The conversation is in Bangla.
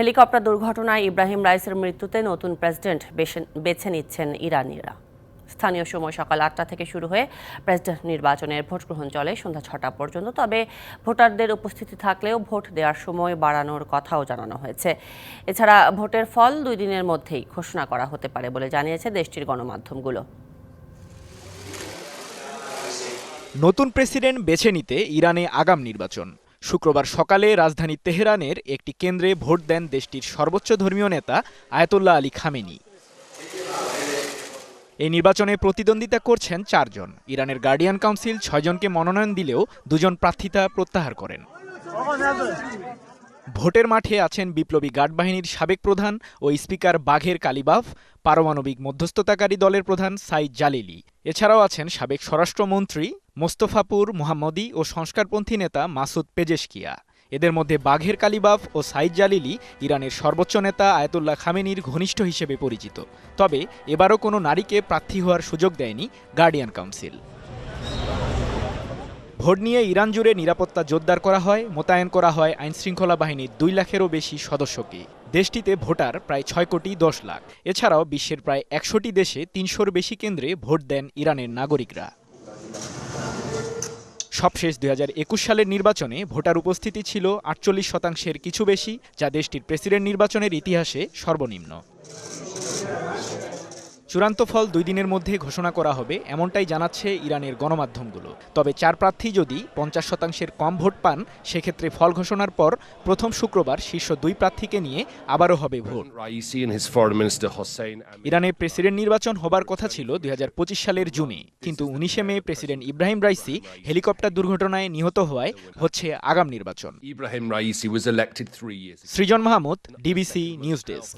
হেলিকপ্টার দুর্ঘটনায় ইব্রাহিম রাইসের মৃত্যুতে নতুন প্রেসিডেন্ট বেছে- নিচ্ছেন ইরানিরা। স্থানীয় সময় সকাল আটটা থেকে শুরু হয়ে প্রেসিডেন্ট নির্বাচনের ভোট গ্রহণ চলে সন্ধ্যা ছটা পর্যন্ত। তবে ভোটারদের উপস্থিতি থাকলেও ভোট দেওয়ার সময় বাড়ানোর কথাও জানানো হয়েছে। এছাড়া ভোটের ফল দুই দিনের মধ্যেই ঘোষণা করা হতে পারে বলে জানিয়েছে দেশটির গণমাধ্যমগুলো। নতুন প্রেসিডেন্ট বেছে নিতে ইরানে আগাম নির্বাচন। শুক্রবার সকালে রাজধানী তেহরানের একটি কেন্দ্রে ভোট দেন দেশটির সর্বোচ্চ ধর্মীয় নেতা আয়াতুল্লাহ আলী খামেনি। এই নির্বাচনে প্রতিদ্বন্দ্বিতা করছেন চারজন। ইরানের গার্ডিয়ান কাউন্সিল ছয়জনকে মনোনয়ন দিলেও দুজন প্রার্থিতা প্রত্যাহার করেন। ভোটের মাঠে আছেন বিপ্লবী গার্ড বাহিনীর সাবেক প্রধান ও স্পিকার বাঘের কালিবাফ, পারমাণবিক মধ্যস্থতাকারী দলের প্রধান সাইদ জালিলি। এছাড়াও আছেন সাবেক স্বরাষ্ট্রমন্ত্রী মোস্তফাপুর, মোহাম্মদী ও সংস্কারপন্থী নেতা মাসুদ পেজেশকিয়া। এদের মধ্যে বাঘের কালিবাফ ও সাইদ জালিলি ইরানের সর্বোচ্চ নেতা আয়াতুল্লাহ খামেনির ঘনিষ্ঠ হিসেবে পরিচিত। তবে এবারও কোনো নারীকে প্রার্থী হওয়ার সুযোগ দেয়নি গার্ডিয়ান কাউন্সিল। ভোট নিয়ে ইরান জুড়ে নিরাপত্তা জোরদার করা হয়, মোতায়েন করা হয় আইনশৃঙ্খলা বাহিনীর দুই লাখেরও বেশি সদস্যকে। দেশটিতে ভোটার প্রায় ছয় কোটি দশ লাখ। এছাড়াও বিশ্বের প্রায় একশোটি দেশে তিনশোর বেশি কেন্দ্রে ভোট দেন ইরানের নাগরিকরা। সবশেষ দু হাজার একুশ সালের নির্বাচনে ভোটার উপস্থিতি ছিল আটচল্লিশ শতাংশের কিছু বেশি, যা দেশটির প্রেসিডেন্ট নির্বাচনের ইতিহাসে সর্বনিম্ন। চূড়ান্ত ফল দুই দিনের মধ্যে ঘোষণা করা হবে এমনটাই জানাচ্ছে ইরানের গণমাধ্যমগুলো। তবে চার প্রার্থী যদি পঞ্চাশ শতাংশের কম ভোট পান সেক্ষেত্রে ফল ঘোষণার পর প্রথম শুক্রবার শীর্ষ দুই প্রার্থীকে নিয়ে আবারও হবে vote. Raisi and his foreign minister Hossein Amir. ইরানে প্রেসিডেন্ট নির্বাচন হবার কথা ছিল দুই হাজার পঁচিশ সালের জুনে কিন্তু উনিশে May president Ibrahim Raisi helicopter দুর্ঘটনায় নিহত হওয়ায় হচ্ছে আগাম নির্বাচন। Elected three Srijan Mahmud DBC news desk.